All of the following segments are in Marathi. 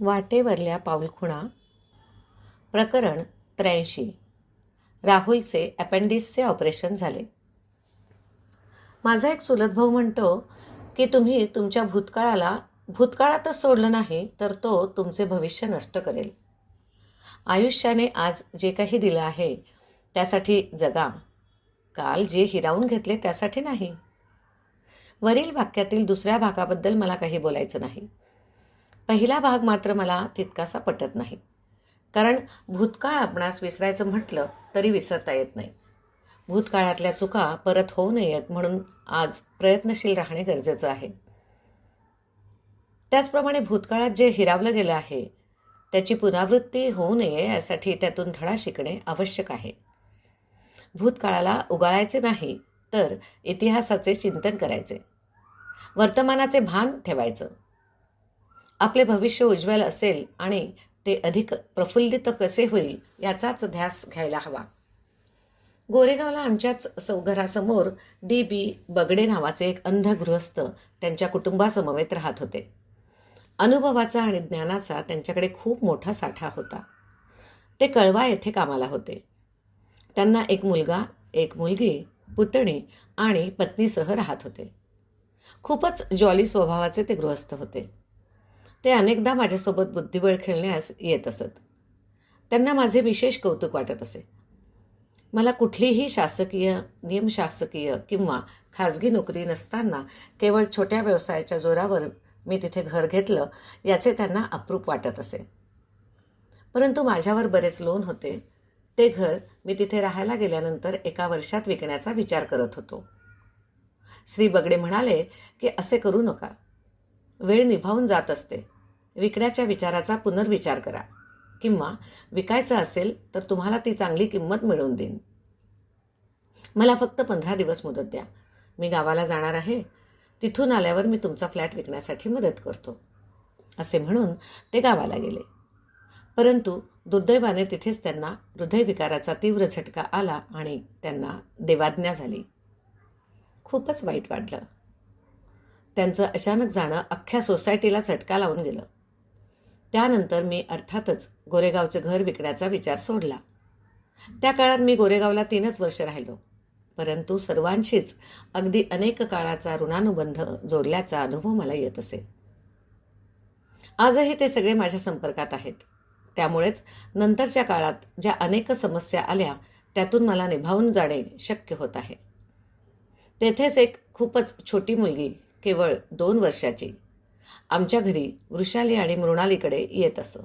वाटेवरल्या पाऊलखुणा प्रकरण त्र्याऐंशी. राहुलचे अपेंडिक्सचे ऑपरेशन झाले. माझा एक चुलत भाऊ म्हणतो की तुम्ही तुमच्या भूतकाळाला भूतकाळातच सोडलं नाही तर तो तुमचे भविष्य नष्ट करेल. आयुष्याने आज जे काही दिलं आहे त्यासाठी जगा. काल जे हिरावून घेतले त्यासाठी नाही. वरील वाक्यातील दुसऱ्या भागाबद्दल मला काही बोलायचं नाही. पहिला भाग मात्र मला तितकासा पटत नाही. कारण भूतकाळ आपणास विसरायचं म्हटलं तरी विसरता येत नाही. भूतकाळातल्या चुका परत होऊ नयेत म्हणून आज प्रयत्नशील राहणे गरजेचं आहे. त्याचप्रमाणे भूतकाळात जे हिरावलं गेलं आहे त्याची पुनरावृत्ती होऊ नये यासाठी त्यातून धडा शिकणे आवश्यक आहे. भूतकाळाला उगाळायचे नाही तर इतिहासाचे चिंतन करायचे. वर्तमानाचे भान ठेवायचं. आपले भविष्य उज्ज्वल असेल आणि ते अधिक प्रफुल्लित कसे होईल याचाच ध्यास घ्यायला हवा. गोरेगावला आमच्याच सौ घरासमोर डी बी बगडे नावाचे एक अंध गृहस्थ त्यांच्या कुटुंबासमवेत राहत होते. अनुभवाचा आणि ज्ञानाचा त्यांच्याकडे खूप मोठा साठा होता. ते कळवा येथे कामाला होते. त्यांना एक मुलगा एक मुलगी पुतणी आणि पत्नीसह राहत होते. खूपच जॉली स्वभावाचे ते गृहस्थ होते. ते अनेकदा माझ्यासोबत बुद्धिबळ खेळण्यास येत असत. त्यांना माझे विशेष कौतुक वाटत असे. मला कुठलीही शासकीय नियमशासकीय किंवा खाजगी नोकरी नसताना केवळ छोट्या व्यवसायाच्या जोरावर मी तिथे घर घेतलं याचे त्यांना अप्रूप वाटत असे. परंतु माझ्यावर बरेच लोन होते. ते घर मी तिथे राहायला गेल्यानंतर एका वर्षात विकण्याचा विचार करत होतो. श्री बगडे म्हणाले की असे करू नका. वेळ निभावून जात असते. विकण्याच्या विचाराचा पुनर्विचार करा. किंवा विकायचं असेल तर तुम्हाला ती चांगली किंमत मिळवून देईन. मला फक्त पंधरा दिवस मुदत द्या. मी गावाला जाणार आहे. तिथून आल्यावर मी तुमचा फ्लॅट विकण्यासाठी मदत करतो. असे म्हणून ते गावाला गेले. परंतु दुर्दैवाने तिथेच त्यांना हृदयविकाराचा तीव्र झटका आला आणि त्यांना देवाज्ञा झाली. खूपच वाईट वाटलं. त्यांचं अचानक जाणं अख्ख्या सोसायटीला चटका लावून गेलं. त्यानंतर मी अर्थातच गोरेगावचं घर विकण्याचा विचार सोडला. त्या काळात मी गोरेगावला तीनच वर्ष राहिलो. परंतु सर्वांशीच अगदी अनेक काळाचा ऋणानुबंध जोडल्याचा अनुभव मला येत असे. आजही ते सगळे माझ्या संपर्कात आहेत. त्यामुळेच नंतरच्या काळात ज्या अनेक समस्या आल्या त्यातून मला निभावून जाणे शक्य होत आहे. तेथेच एक खूपच छोटी मुलगी केवळ दोन वर्षाची. आमच्या घरी वृषाली आणि मृणालीकडे येत असं.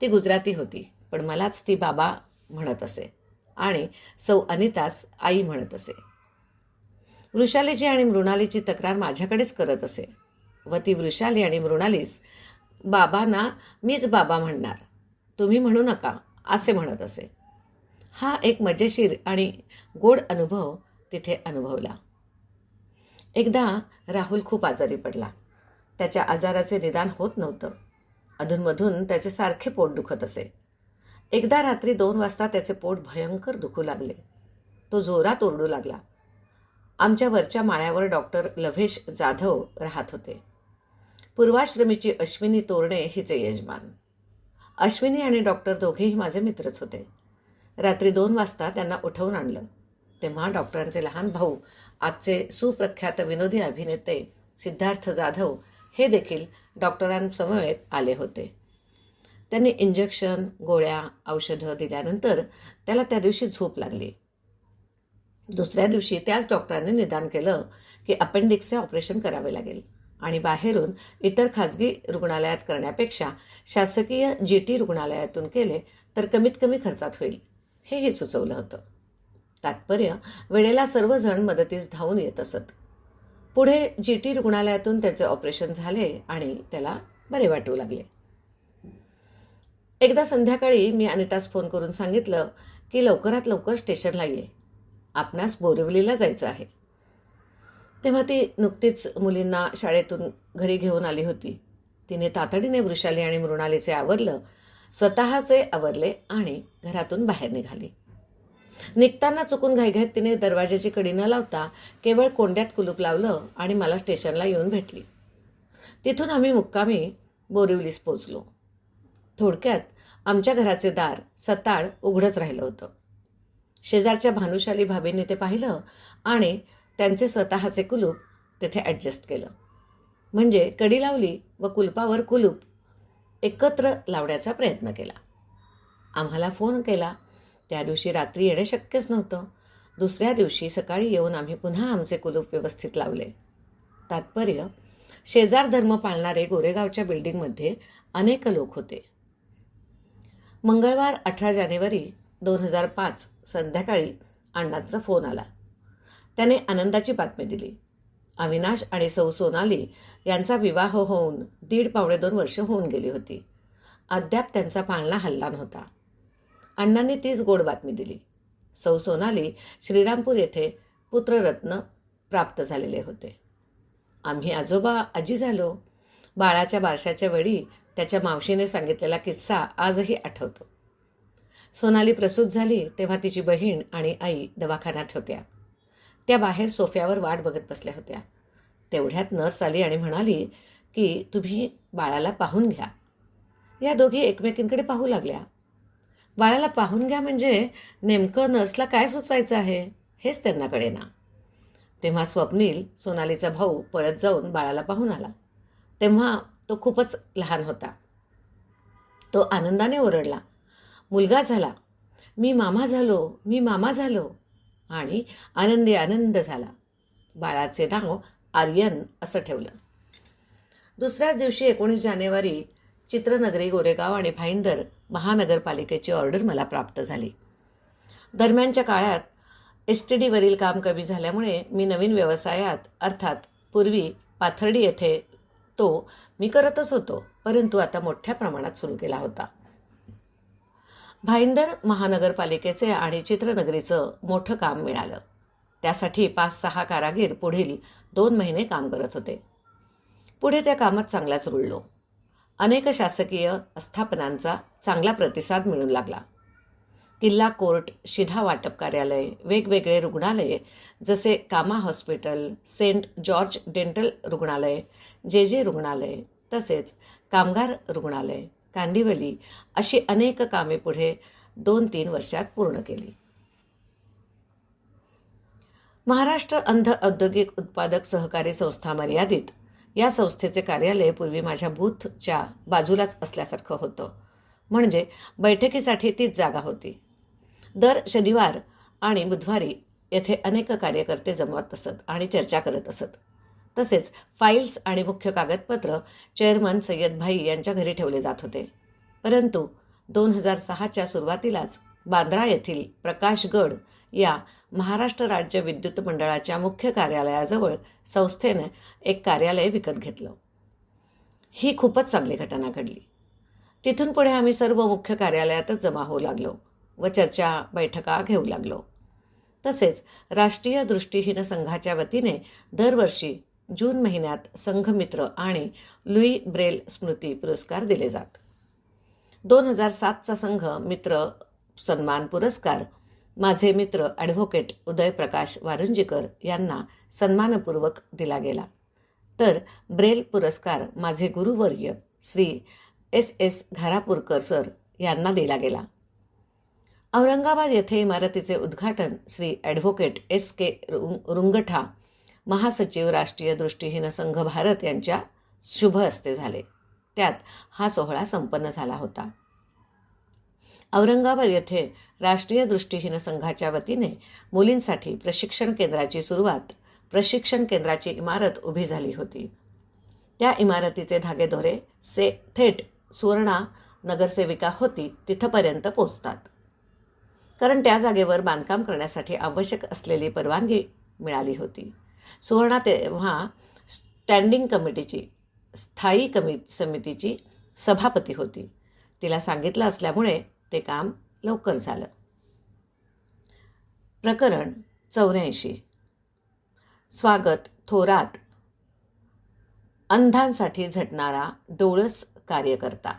ती गुजराती होती पण मलाच ती बाबा म्हणत असे आणि सौ अनितास आई म्हणत असे. वृषालीची आणि मृणालीची तक्रार माझ्याकडेच करत असे व ती वृषाली आणि मृणालीस बाबांना मीच बाबा म्हणणार. तुम्ही म्हणू नका असे म्हणत असे. हा एक मजेशीर आणि गोड अनुभव तिथे अनुभवला. एकदा राहुल खूप आजारी पडला. त्याच्या आजाराचे निदान होत नव्हतं. अधूनमधून त्याचे सारखे पोट दुखत असे. एकदा रात्री दोन वाजता त्याचे पोट भयंकर दुखू लागले. तो जोरात ओरडू लागला. आमच्या वरच्या माळ्यावर डॉक्टर लव्हेश जाधव राहत होते. पूर्वाश्रमीची अश्विनी तोरणे हिचे यजमान. अश्विनी आणि डॉक्टर दोघेही माझे मित्रच होते. रात्री दोन वाजता त्यांना उठवून आणलं. तेव्हा डॉक्टरांचे लहान भाऊ आजचे सुप्रख्यात विनोदी अभिनेते सिद्धार्थ जाधव हे देखील डॉक्टरांसमवेत आले होते. त्यांनी इंजेक्शन गोळ्या औषधं दिल्यानंतर त्याला त्या दिवशी झोप लागली. दुसऱ्या दिवशी त्याच डॉक्टरांनी निदान केलं की अपेंडिक्सचे ऑपरेशन करावे लागेल आणि बाहेरून इतर खाजगी रुग्णालयात करण्यापेक्षा शासकीय जी टी रुग्णालयातून केले तर कमीत कमी खर्चात होईल हेही सुचवलं होतं. तात्पर्य वेळेला सर्वजण मदतीस धावून येत असत. पुढे जी टी रुग्णालयातून त्याचे ऑपरेशन झाले आणि त्याला बरे वाटू लागले. एकदा संध्याकाळी मी अनितास फोन करून सांगितलं की लवकरात लवकर स्टेशनला ये. आपणास बोरिवलीला जायचं आहे. तेव्हा ती नुकतीच मुलींना शाळेतून घरी घेऊन आली होती. तिने तातडीने वृषाली आणि मृणालीचे आवरलं स्वतःचे आवरले आणि घरातून बाहेर निघाली. निघताना चुकून घाईघाईत तिने दरवाजाची कडी न लावता केवळ कोंड्यात कुलूप लावलं आणि मला स्टेशनला येऊन भेटली. तिथून आम्ही मुक्कामी बोरिवलीस पोचलो. थोडक्यात आमच्या घराचे दार सताळ उघडंच राहिलं होतं. शेजारच्या भानुशाली भाभींनी ते पाहिलं आणि त्यांचे स्वतःचे कुलूप तेथे ॲडजस्ट केलं. म्हणजे कडी लावली व कुलपावर कुलूप एकत्र लावण्याचा प्रयत्न केला. आम्हाला फोन केला त्या दिवशी रात्री येणे शक्यच नव्हतं. दुसऱ्या दिवशी सकाळी येऊन आम्ही पुन्हा आमचे कुलूप व्यवस्थित लावले. तात्पर्य शेजार धर्म पाळणारे गोरेगावच्या बिल्डिंगमध्ये अनेक लोक होते. मंगळवार अठरा जानेवारी दोन हजार पाच संध्याकाळी अण्णांचा फोन आला. त्याने आनंदाची बातमी दिली. अविनाश आणि सौ सोनाली यांचा विवाह होऊन दीड पावणे दोन वर्ष होऊन गेली होती. अद्याप त्यांचा पाळणा हल्ला नव्हता. अण्णांनी तीच गोड बातमी दिली. सौ सोनाली श्रीरामपूर येथे पुत्ररत्न प्राप्त झालेले होते. आम्ही आजोबा आजी झालो. बाळाच्या बारशाच्या वेळी त्याच्या मावशीने सांगितलेला किस्सा आजही आठवतो. सोनाली प्रसूत झाली तेव्हा तिची बहीण आणि आई दवाखान्यात होत्या. त्या बाहेर सोफ्यावर वाट बघत बसल्या होत्या. तेवढ्यात नर्स आली आणि म्हणाली की तुम्ही बाळाला पाहून घ्या. या दोघी एकमेकींकडे पाहू लागल्या. बाळाला पाहून घ्या म्हणजे नेमकं नर्सला काय सुचवायचं आहे हेच त्यांना कळेना. तेव्हा स्वप्नील सोनालीचा भाऊ पळत जाऊन बाळाला पाहून आला. तेव्हा तो खूपच लहान होता. तो आनंदाने ओरडला. मुलगा झाला. मी मामा झालो मी मामा झालो. आणि आनंदी आनंद झाला. बाळाचे नाव आर्यन असं ठेवलं. दुसऱ्याच दिवशी एकोणीस जानेवारी चित्रनगरी गोरेगाव आणि भाईंदर महानगरपालिकेची ऑर्डर मला प्राप्त झाली. दरम्यानच्या काळात एस टी डीवरील काम कमी झाल्यामुळे मी नवीन व्यवसायात अर्थात पूर्वी पाथर्डी येथे तो मी करतच होतो परंतु आता मोठ्या प्रमाणात सुरू केला होता. भाईंदर महानगरपालिकेचे आणि चित्रनगरीचं मोठं काम मिळालं. त्यासाठी पाच सहा कारागीर पुढील दोन महिने काम करत होते. पुढे त्या कामात चांगलाच रुळलो. अनेक शासकीय आस्थापनांचा चांगला प्रतिसाद मिळू लागला. किल्ला कोर्ट शिधा वाटप कार्यालय वेगवेगळे रुग्णालये जसे कामा हॉस्पिटल सेंट जॉर्ज डेंटल रुग्णालय जे जे रुग्णालय तसेच कामगार रुग्णालय कांदिवली अशी अनेक कामे पुढे दोन तीन वर्षात पूर्ण केली. महाराष्ट्र अंध औद्योगिक उत्पादक सहकारी संस्था मर्यादित या संस्थेचे कार्यालय पूर्वी माझ्या बूथच्या बाजूलाच असल्यासारखं होतं. म्हणजे बैठकीसाठी तीच जागा होती. दर शनिवार आणि बुधवारी येथे अनेक कार्यकर्ते जमवत असत आणि चर्चा करत असत. तसेच फाईल्स आणि मुख्य कागदपत्र चेअरमन सय्यद भाई यांच्या घरी ठेवले जात होते. परंतु दोन हजार सहाच्या सुरुवातीलाच बांद्रा येथील प्रकाशगड या महाराष्ट्र राज्य विद्युत मंडळाच्या मुख्य कार्यालयाजवळ संस्थेनं एक कार्यालय विकत घेतलं. ही खूपच चांगली घटना घडली. तिथून पुढे आम्ही सर्व मुख्य कार्यालयातच जमा होऊ लागलो व चर्चा बैठका घेऊ लागलो. तसेच राष्ट्रीय दृष्टीहीन संघाच्या वतीने दरवर्षी जून महिन्यात संघमित्र आणि लुई ब्रेल स्मृती पुरस्कार दिले जात. दोन हजार सातचा संघ मित्र सन्मान पुरस्कार माझे मित्र ॲडव्होकेट उदयप्रकाश वारुंजीकर यांना सन्मानपूर्वक दिला गेला. तर ब्रेल पुरस्कार माझे गुरुवर्य Shri S S Gharapurkar sir यांना दिला गेला. औरंगाबाद येथे इमारतीचे उद्घाटन श्री ॲडव्होकेट एस के रुंग रुंगठा महासचिव राष्ट्रीय दृष्टीहीन संघ भारत यांच्या शुभ हस्ते झाले. त्यात हा सोहळा संपन्न झाला होता. औरंगाबाद येथे राष्ट्रीय दृष्टीहीन संघाच्या वतीने मुलींसाठी प्रशिक्षण केंद्राची सुरुवात प्रशिक्षण केंद्राची इमारत उभी झाली होती. त्या इमारतीचे धागेदोरे से थेट सुवर्णा नगरसेविका होती तिथंपर्यंत पोचतात कारण त्या जागेवर बांधकाम करण्यासाठी आवश्यक असलेली परवानगी मिळाली होती. सुवर्णा तेव्हा स्टँडिंग कमिटीची स्थायी कमी समितीची सभापती होती. तिला सांगितलं असल्यामुळे ते काम लवकर झालं. प्रकरण चौऱ्याऐंशी. स्वागत थोरात. अंधांसाठी झटणारा डोळस कार्यकर्ता.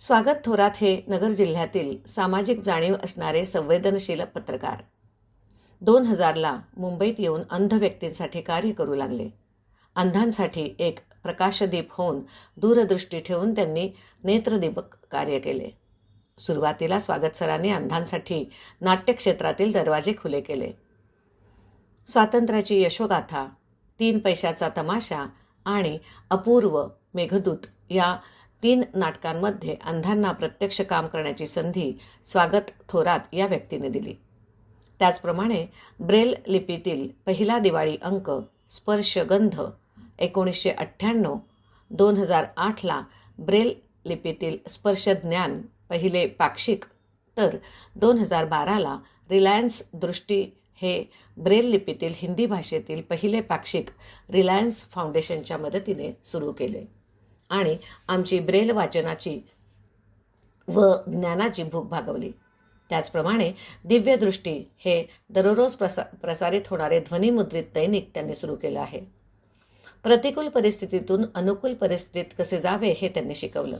स्वागत थोरात हे नगर जिल्ह्यातील सामाजिक जाणीव असणारे संवेदनशील पत्रकार. दोन हजारला मुंबईत येऊन अंध व्यक्तींसाठी कार्य करू लागले. अंधांसाठी एक प्रकाशदीप होऊन दूरदृष्टी ठेवून त्यांनी नेत्रदीपक कार्य केले. सुरुवातीला स्वागत सरांनी अंधांसाठी नाट्यक्षेत्रातील दरवाजे खुले केले. स्वातंत्र्याची यशोगाथा तीन पैशाचा तमाशा आणि अपूर्व मेघदूत या तीन नाटकांमध्ये अंधांना प्रत्यक्ष काम करण्याची संधी स्वागत थोरात या व्यक्तीने दिली. त्याचप्रमाणे ब्रेल लिपीतील पहिला दिवाळी अंक स्पर्शगंध एकोणीसशे अठ्ठ्याण्णव दोन हजार आठला ब्रेल लिपीतील स्पर्शज्ञान पहिले पाक्षिक तर दोन हजार बाराला रिलायन्स दृष्टी हे ब्रेल लिपीतील हिंदी भाषेतील पहिले पाक्षिक रिलायन्स फाउंडेशनच्या मदतीने सुरू केले. आणि आमची ब्रेल वाचनाची व ज्ञानाची भूक भागवली. त्याचप्रमाणे दिव्यदृष्टी हे दररोज प्रसा प्रसारित होणारे ध्वनिमुद्रित दैनिक त्यांनी सुरू केलं आहे. प्रतिकूल परिस्थितीतून अनुकूल परिस्थितीत कसे जावे हे त्यांनी शिकवलं.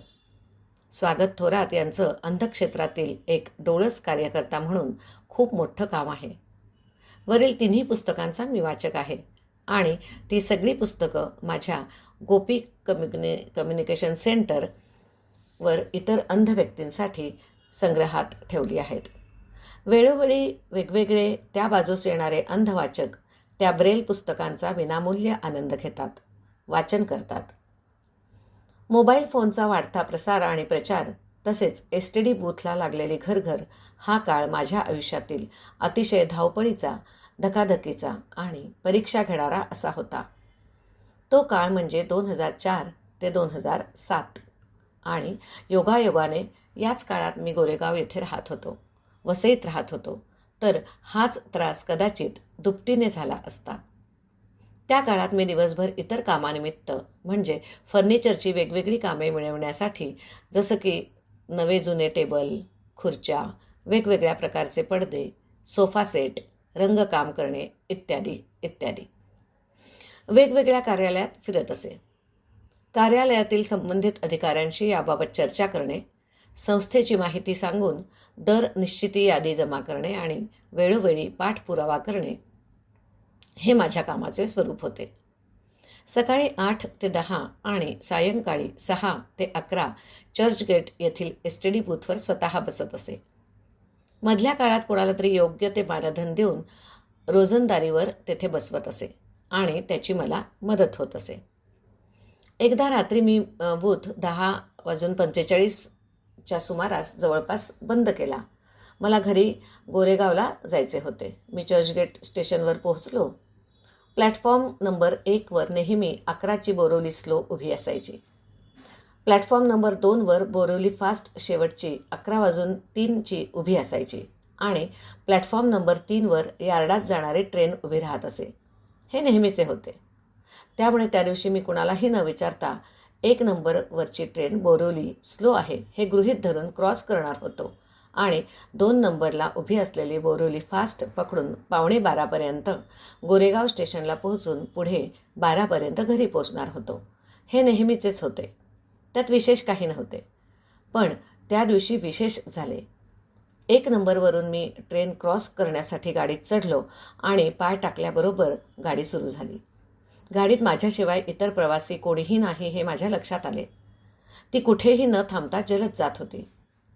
स्वागत थोरात यांचं अंधक्षेत्रातील एक डोळस कार्यकर्ता म्हणून खूप मोठं काम आहे. वरील तिन्ही पुस्तकांचा मी वाचक आहे आणि ती सगळी पुस्तकं माझ्या गोपी कम्युनि कम्युनिकेशन सेंटर वर इतर अंध व्यक्तींसाठी संग्रहात ठेवली आहेत. वेळोवेळी वेगवेगळे त्या बाजूस येणारे अंधवाचक त्या ब्रेल पुस्तकांचा विनामूल्य आनंद घेतात वाचन करतात. मोबाईल फोनचा वाढता प्रसार आणि प्रचार तसेच एस टी डी बूथला लागलेली घरघर हा काळ माझ्या आयुष्यातील अतिशय धावपळीचा धकाधकीचा आणि परीक्षा घेणारा असा होता. तो काळ म्हणजे दोन हजार चार ते दोन हजार सात आणि योगायोगाने याच काळात मी गोरेगाव येथे राहत होतो वसईत राहत होतो. तर हाच त्रास कदाचित दुपटीने झाला असता. त्या काळात मी दिवसभर इतर कामानिमित्त म्हणजे फर्निचरची वेगवेगळी कामे मिळवण्यासाठी जसं की नवे जुने टेबल खुर्च्या वेगवेगळ्या प्रकारचे पडदे सोफा सेट रंगकाम करणे इत्यादी इत्यादी. वेगवेगळ्या कार्यालयात फिरत असे. कार्यालयातील संबंधित अधिकाऱ्यांशी याबाबत चर्चा करणे संस्थेची माहिती सांगून दर निश्चिती यादी जमा करणे आणि वेळोवेळी पाठपुरावा करणे हे माझ्या कामाचे स्वरूप होते. सकाळी आठ ते दहा आणि सायंकाळी सहा ते अकरा चर्चगेट येथील एस टी डी बूथवर स्वतः बसत असे. मधल्या काळात कोणाला तरी योग्य ते मानधन देऊन रोजंदारीवर तेथे बसवत असे आणि त्याची मला मदत होत असे. एकदा रात्री मी बूथ दहा वाजून पंचेचाळीस च्या सुमारास जवळपास बंद केला. मला घरी गोरेगावला जायचे होते. मी चर्चगेट स्टेशनवर पोहोचलो. प्लॅटफॉर्म नंबर एकवर नेहमी अकराची बोरवली स्लो उभी असायची. प्लॅटफॉर्म नंबर दोनवर बोरवली फास्ट शेवटची अकरा वाजून तीनची उभी असायची आणि प्लॅटफॉर्म नंबर तीनवर यार्डात जाणारी ट्रेन उभी राहत असे. हे नेहमीचे होते. त्यामुळे त्या दिवशी मी कुणालाही न विचारता एक नंबरवरची ट्रेन बोरोली स्लो आहे हे गृहीत धरून क्रॉस करणार होतो. आणि दोन नंबरला उभी असलेली बोरोली फास्ट पकडून पावणे बारापर्यंत गोरेगाव स्टेशनला पोहोचून पुढे बारापर्यंत घरी पोचणार होतो. हे नेहमीचेच होते. त्यात विशेष काही नव्हते. पण त्या दिवशी विशेष झाले. एक नंबरवरून मी ट्रेन क्रॉस करण्यासाठी गाडीत चढलो आणि पाय टाकल्याबरोबर गाडी सुरू झाली. गाडीत माझ्याशिवाय इतर प्रवासी कोणीही नाही हे माझ्या लक्षात आले. ती कुठेही न थांबता जलद जात होती.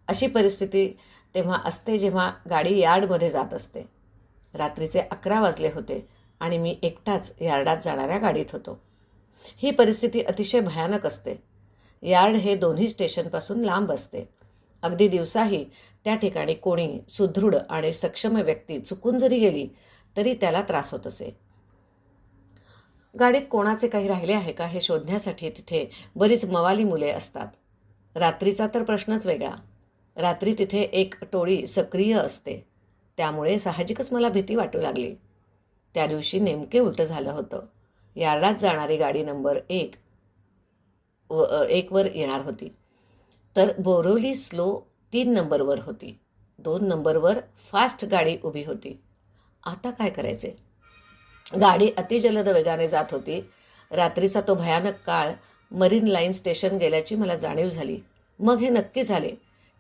अशी परिस्थिती तेव्हा असते जेव्हा गाडी यार्डमध्ये जात असते. रात्रीचे अकरा वाजले होते आणि मी एकटाच यार्डात जाणाऱ्या गाडीत होतो. ही परिस्थिती अतिशय भयानक असते. यार्ड हे दोन्ही स्टेशनपासून लांब असते. अगदी दिवसाही त्या ठिकाणी कोणी सुदृढ आणि सक्षम व्यक्ती चुकून जरी गेली तरी त्याला त्रास होत असे. गाडीत कोणाचे काही राहिले आहे का हे शोधण्यासाठी तिथे बरीच मवाली मुले असतात. रात्रीचा तर प्रश्नच वेगळा. रात्री तिथे एक टोळी सक्रिय असते. त्यामुळे साहजिकच मला भीती वाटू लागली. त्या दिवशी नेमके उलटं झालं होतं. यार्डात जाणारी गाडी नंबर एक व एकवर येणार होती. तर बोरवली स्लो तीन नंबरवर होती. दोन नंबरवर फास्ट गाडी उभी होती. आता काय करायचे? गाडी अतिजलद वेगाने जात होती. रात्रीचा तो भयानक काळ मरीन लाईन स्टेशन गेल्याची मला जाणीव झाली. मग हे नक्की झाले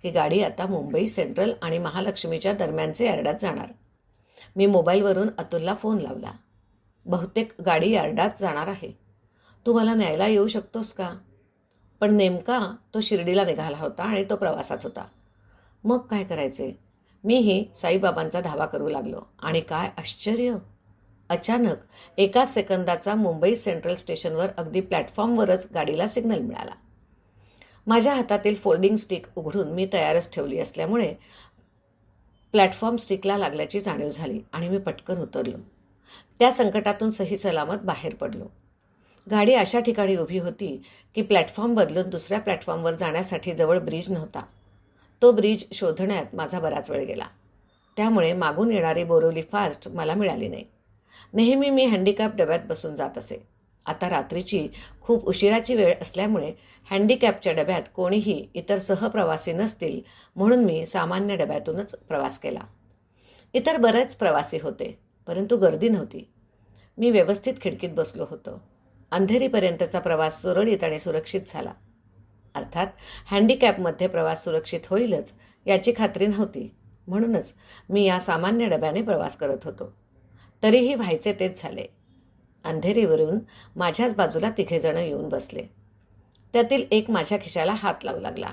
की गाडी आता मुंबई सेंट्रल आणि महालक्ष्मीच्या दरम्यानचे यार्डात जाणार. मी मोबाईलवरून अतुलला फोन लावला. बहुतेक गाडी यार्डात जाणार आहे. तू मला न्यायला येऊ शकतोस का? पण नेमका तो शिर्डीला निघाला होता आणि तो प्रवासात होता. मग काय करायचे? मीही साईबाबांचा धावा करू लागलो. आणि काय आश्चर्य! अचानक एका सेकंदाचा मुंबई सेंट्रल स्टेशनवर अगदी प्लॅटफॉर्मवरच गाडीला सिग्नल मिळाला. माझ्या हातातील फोल्डिंग स्टिक उघडून मी तयारच ठेवली असल्यामुळे प्लॅटफॉर्म स्टिकला लागल्याची जाणीव झाली आणि मी पटकन उतरलो. त्या संकटातून सही सलामत बाहेर पडलो. गाडी अशा ठिकाणी उभी होती की प्लॅटफॉर्म बदलून दुसऱ्या प्लॅटफॉर्मवर जाण्यासाठी जवळ ब्रिज नव्हता. तो ब्रिज शोधण्यात माझा बराच वेळ गेला. त्यामुळे मागून येणारी बोरोली फास्ट मला मिळाली नाही. नेहमी मी हँडिकॅप डब्यात बसून जात असे. आता रात्रीची खूप उशिराची वेळ असल्यामुळे हँडिकॅपच्या डब्यात कोणीही इतर सहप्रवासी नसतील म्हणून मी सामान्य डब्यातूनच प्रवास केला. इतर बरेच प्रवासी होते परंतु गर्दी नव्हती. मी व्यवस्थित खिडकीत बसलो होतो. अंधेरीपर्यंतचा प्रवास सुरळीत आणि सुरक्षित झाला. अर्थात हँडिकॅपमध्ये प्रवास सुरक्षित होईलच याची खात्री नव्हती. म्हणूनच मी या सामान्य डब्याने प्रवास करत होतो. तरीही व्हायचे तेच झाले. अंधेरीवरून माझ्याच बाजूला तिघेजणं येऊन बसले. त्यातील एक माझ्या खिशाला हात लावू लागला.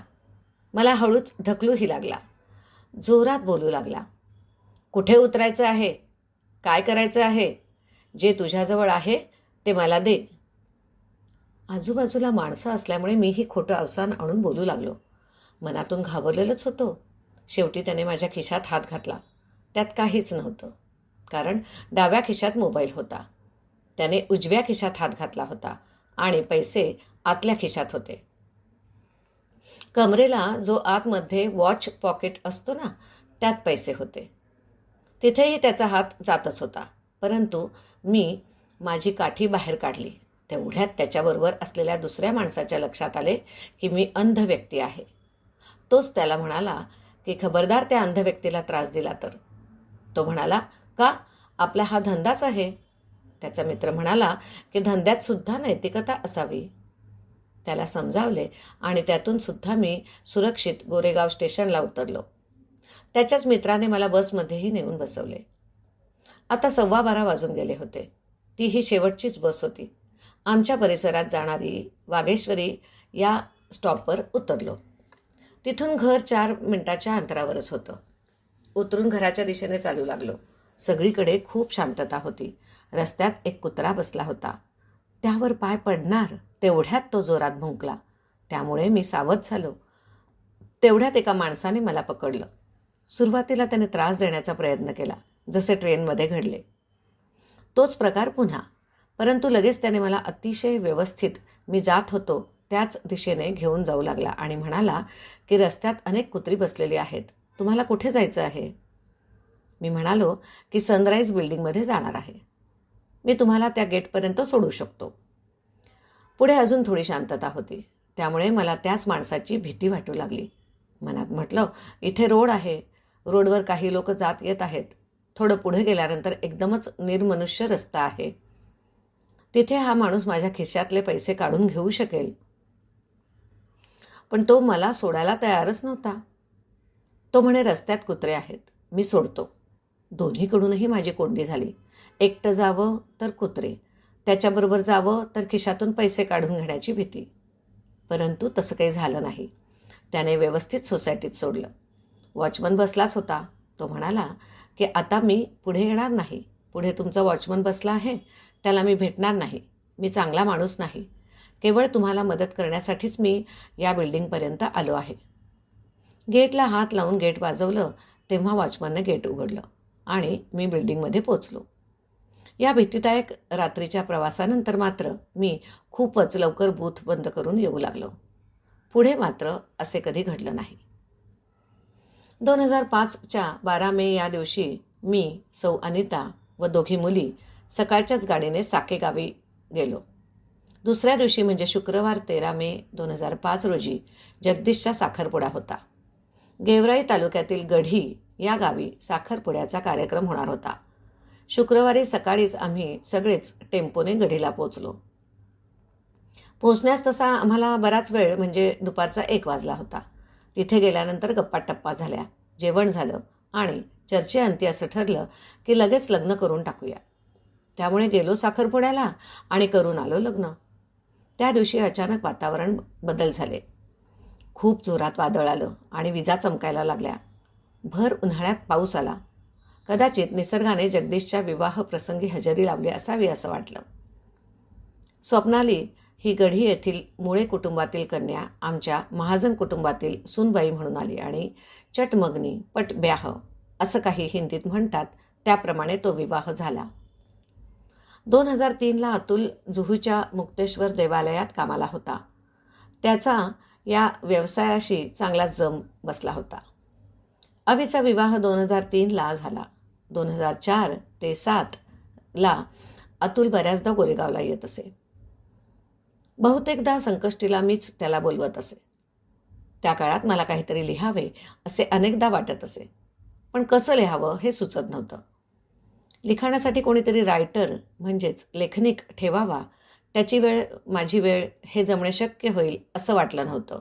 मला हळूच ढकलूही लागला. जोरात बोलू लागला. कुठे उतरायचं आहे? काय करायचं आहे? जे तुझ्याजवळ आहे ते मला दे. आजूबाजूला माणसं असल्यामुळे मीही खोटं अवसान आणून बोलू लागलो. मनातून घाबरलेलंच होतो. शेवटी त्याने माझ्या खिशात हात घातला. त्यात काहीच नव्हतं. कारण डाव्या खिशात मोबाईल होता. त्याने उजव्या खिशात हात घातला होता आणि पैसे आतल्या खिशात होते. कमरेला जो आतमध्ये वॉच पॉकेट असतो ना त्यात पैसे होते. तिथेही त्याचा हात जातच होता. परंतु मी माझी काठी बाहेर काढली. तेवढ्यात त्याच्याबरोबर असलेल्या दुसऱ्या माणसाच्या लक्षात आले की मी अंध व्यक्ती आहे. तोच त्याला म्हणाला की खबरदार त्या अंध व्यक्तीला त्रास दिला तर. तो म्हणाला का आपला हा धंदाच आहे. त्याचा मित्र म्हणाला की धंद्यात सुद्धा नैतिकता असावी. त्याला समजावले आणि त्यातून सुद्धा मी सुरक्षित गोरेगाव स्टेशनला उतरलो. त्याच्याच मित्राने मला बसमध्येही नेऊन बसवले. आता सव्वा बारा वाजून गेले होते. ती ही शेवटचीच बस होती. आमच्या परिसरात जाणारी वागेश्वरी या स्टॉपवर उतरलो. तिथून घर चार मिनटाच्या अंतरावरच होतं. उतरून घराच्या दिशेने चालू लागलो. सगळीकडे खूप शांतता होती. रस्त्यात एक कुत्रा बसला होता. त्यावर पाय पडणार तेवढ्यात तो जोरात भुंकला. त्यामुळे मी सावध झालो. तेवढ्यात एका माणसाने मला पकडलं. सुरुवातीला त्याने त्रास देण्याचा प्रयत्न केला जसे ट्रेनमध्ये घडले. तोच प्रकार पुन्हा. परंतु लगेच त्याने मला अतिशय व्यवस्थित मी जात होतो त्याच दिशेने घेऊन जाऊ लागला आणि म्हणाला की रस्त्यात अनेक कुत्री बसलेली आहेत. तुम्हाला कुठे जायचं आहे? मी म्हणालो की सनराईज बिल्डिंगमध्ये जाणार आहे. मी तुम्हाला त्या गेटपर्यंत सोडू शकतो. पुढे अजून थोडी शांतता होती. त्यामुळे मला त्याच माणसाची भीती वाटू लागली. मनात म्हटलं इथे रोड आहे. रोडवर काही लोक जात येत आहेत. थोडं पुढे गेल्यानंतर एकदमच निर्मनुष्य रस्ता आहे. तिथे हा माणूस माझ्या खिशातले पैसे काढून घेऊ शकेल. पण तो मला सोडायला तयारच नव्हता. तो म्हणे रस्त्यात कुत्रे आहेत. मी सोडतो. दोन्हीकडूनही माझी कोंडी झाली. एकटं जावं तर कुत्रे. त्याच्याबरोबर जावं तर खिशातून पैसे काढून घेण्याची भीती. परंतु तसं काही झालं नाही. त्याने व्यवस्थित सोसायटीत सोडलं. वॉचमन बसलाच होता. तो म्हणाला की आता मी पुढे येणार नाही. पुढे तुमचा वॉचमन बसला आहे. त्याला मी भेटणार नाही. मी चांगला माणूस नाही. केवळ तुम्हाला मदत करण्यासाठीच मी या बिल्डिंगपर्यंत आलो आहे. गेटला हात लावून गेट वाजवलं तेव्हा वॉचमनने गेट उघडलं. आणि मी बिल्डिंगमध्ये पोचलो. या भीतीदायक रात्रीच्या प्रवासानंतर मात्र मी खूपच लवकर बूथ बंद करून येऊ लागलो. पुढे मात्र असे कधी घडलं नाही. दोन हजार पाचच्या बारा मे या दिवशी मी सौ अनिता व दोघी मुली सकाळच्याच गाडीने साके गावी गेलो. दुसऱ्या दिवशी म्हणजे शुक्रवार तेरा मे दोन हजार पाच रोजी जगदीशचा साखरपुडा होता. गेवराई तालुक्यातील गढी या गावी साखरपुड्याचा कार्यक्रम होणार होता. शुक्रवारी सकाळीच आम्ही सगळेच टेम्पोने गढीला पोचलो पोचण्यास तसा आम्हाला बराच वेळ म्हणजे दुपारचा एक वाजला होता. तिथे गेल्यानंतर गप्पा टप्पा झाल्या. जेवण झालं आणि चर्चेअंती असं ठरलं की लगेच लग्न करून टाकूया. त्यामुळे गेलो साखरपुड्याला आणि करून आलो लग्न. त्या दिवशी अचानक वातावरण बदल झाले. खूप जोरात वादळ आलं आणि विजा चमकायला लागल्या. भर उन्हाळ्यात पाऊस आला. कदाचित निसर्गाने जगदीशच्या विवाह प्रसंगी हजेरी लावली असावी असं वाटलं. स्वप्नाली ही गढी येथील मुळे कुटुंबातील कन्या आमच्या महाजन कुटुंबातील सुनबाई म्हणून आली आणि चटमगनी पट ब्याह असं काही हिंदीत म्हणतात त्याप्रमाणे तो विवाह झाला. दोन हजार तीनला अतुल जुहूच्या मुक्तेश्वर देवालयात कामाला होता. त्याचा या व्यवसायाशी चांगला जम बसला होता. अवीचा विवाह दोन हजार तीनला झाला. दोन हजार चार ते सातला अतुल बऱ्याचदा गोरेगावला येत असे. बहुतेकदा संकष्टीला मीच त्याला बोलवत असे. त्या काळात मला काहीतरी लिहावे असे अनेकदा वाटत असे. पण कसं लिहावं हे सुचत नव्हतं. लिखाणासाठी कोणीतरी रायटर म्हणजेच लेखनिक ठेवावा त्याची वेळ माझी वेळ हे जमणे शक्य होईल असं वाटलं नव्हतं.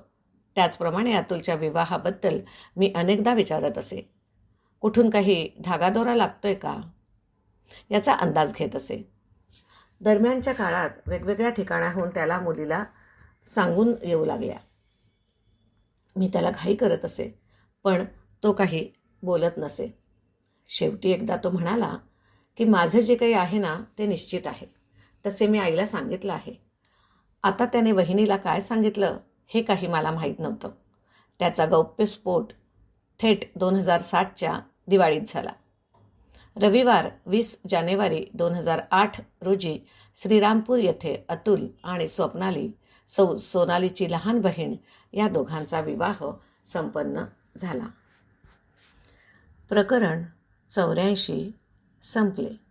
त्याचप्रमाणे अतुलच्या विवाहाबद्दल मी अनेकदा विचारत असे. कुठून काही धागादोरा लागतोय का? याचा अंदाज घेत असे. दरम्यानच्या काळात वेगवेगळ्या ठिकाणाहून त्याला मुलीला सांगून येऊ लागल्या. मी त्याला घाई करत असे पण तो काही बोलत नसे. शेवटी एकदा तो म्हणाला की माझं जे काही आहे ना ते निश्चित आहे. तसे मी आईला सांगितलं आहे. आता त्याने वहिनीला काय सांगितलं? हे काही मला माहीत नव्हतं. त्याचा गौप्यस्फोट थेट दोन हजार सातच्या दिवाळीत झाला. रविवार वीस जानेवारी दोन हजार आठ रोजी श्रीरामपूर येथे अतुल आणि स्वप्नाली सौ सोनालीची लहान बहीण या दोघांचा विवाह संपन्न झाला. प्रकरण चौऱ्याऐंशी संपले.